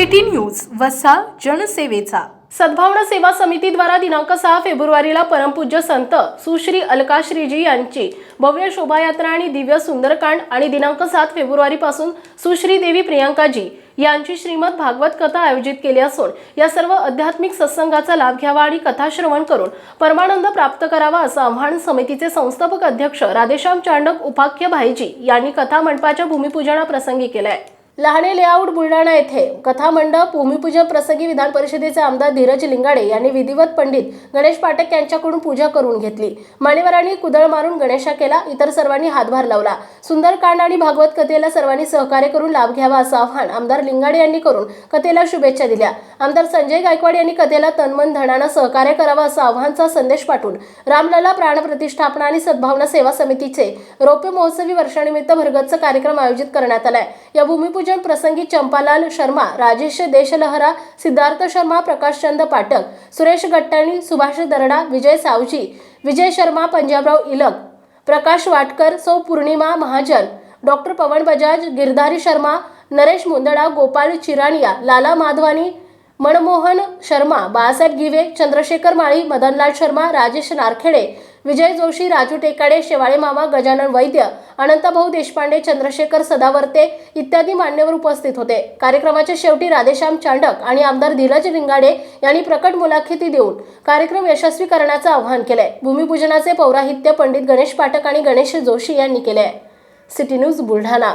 City news वसा जनसेवेचा. सद्भावना सेवा समितीद्वारा दिनांक सहा फेब्रुवारीला परमपूज्य संत सुश्री अलकाश्रीजी यांची भव्य शोभायात्रा आणि दिव्य सुंदरकांड आणि दिनांक सात फेब्रुवारीपासून सुश्री देवी प्रियांकाजी यांची श्रीमद भागवत कथा आयोजित केली असून या सर्व आध्यात्मिक सत्संगाचा लाभ घ्यावा आणि कथाश्रवण करून परमानंद प्राप्त करावा असं आव्हान समितीचे संस्थापक अध्यक्ष राधेश्याम चांडक उपाख्य भाईजी यांनी कथा मंडपाच्या भूमिपूजनाप्रसंगी केलं आहे लहाने लेआउट बुलढाणा येथे कथा मंडप भूमिपूजन प्रसंगी विधान परिषदेचे आमदार धीरज लिंगाडे यांनी विधिवत पंडित गणेश पाठक यांच्याकडून पूजा करून घेतली. मान्यवरांनी कुदळ मारून गणेशा केला इतर सर्वांनी हातभार लावला. सुंदरकांड आणि भागवत कथेला सर्वांनी सहकार्य करून लाभ घ्यावा असं आव्हान आमदार लिंगाडे यांनी करून कथेला शुभेच्छा दिल्या. आमदार संजय गायकवाड यांनी कथेला तनमन धनानं सहकार्य करावं असं आव्हानचा संदेश पाठवून रामलला प्राणप्रतिष्ठापना आणि सद्भावना सेवा समितीचे रौप्य महोत्सवी वर्षानिमित्त भरगतचा कार्यक्रम आयोजित करण्यात आलाय. या भूमिपूजन प्रसंगी चंपालाल शर्मा राजेश देशलहरा सिद्धार्थ शर्मा प्रकाशचंद पाठक सुरेश गट्टाणी सुभाष दरडा विजय सावजी विजय शर्मा पंजाबराव इलक प्रकाश वाटकर सौ पूर्णिमा महाजन डॉक्टर पवन बजाज गिरधारी शर्मा नरेश मुंदडा गोपाल चिराणिया लाला माधवानी मनमोहन शर्मा बाळासाहेब गिवे चंद्रशेखर माळी मदनलाल शर्मा राजेश नारखेडे विजय जोशी राजू टेकाडे शेवाळे मामा गजानन वैद्य अनंतभाऊ देशपांडे चंद्रशेखर सदावर्ते इत्यादी मान्यवर उपस्थित होते. कार्यक्रमाच्या शेवटी राधेश्याम चांडक आणि आमदार धीरज रिंगाडे यांनी प्रकट मुलाखती देऊन कार्यक्रम यशस्वी करण्याचं आवाहन केलंय. भूमिपूजनाचे पौराहित्य पंडित गणेश पाठक आणि गणेश जोशी यांनी केले सिटी न्यूज बुलढाणा.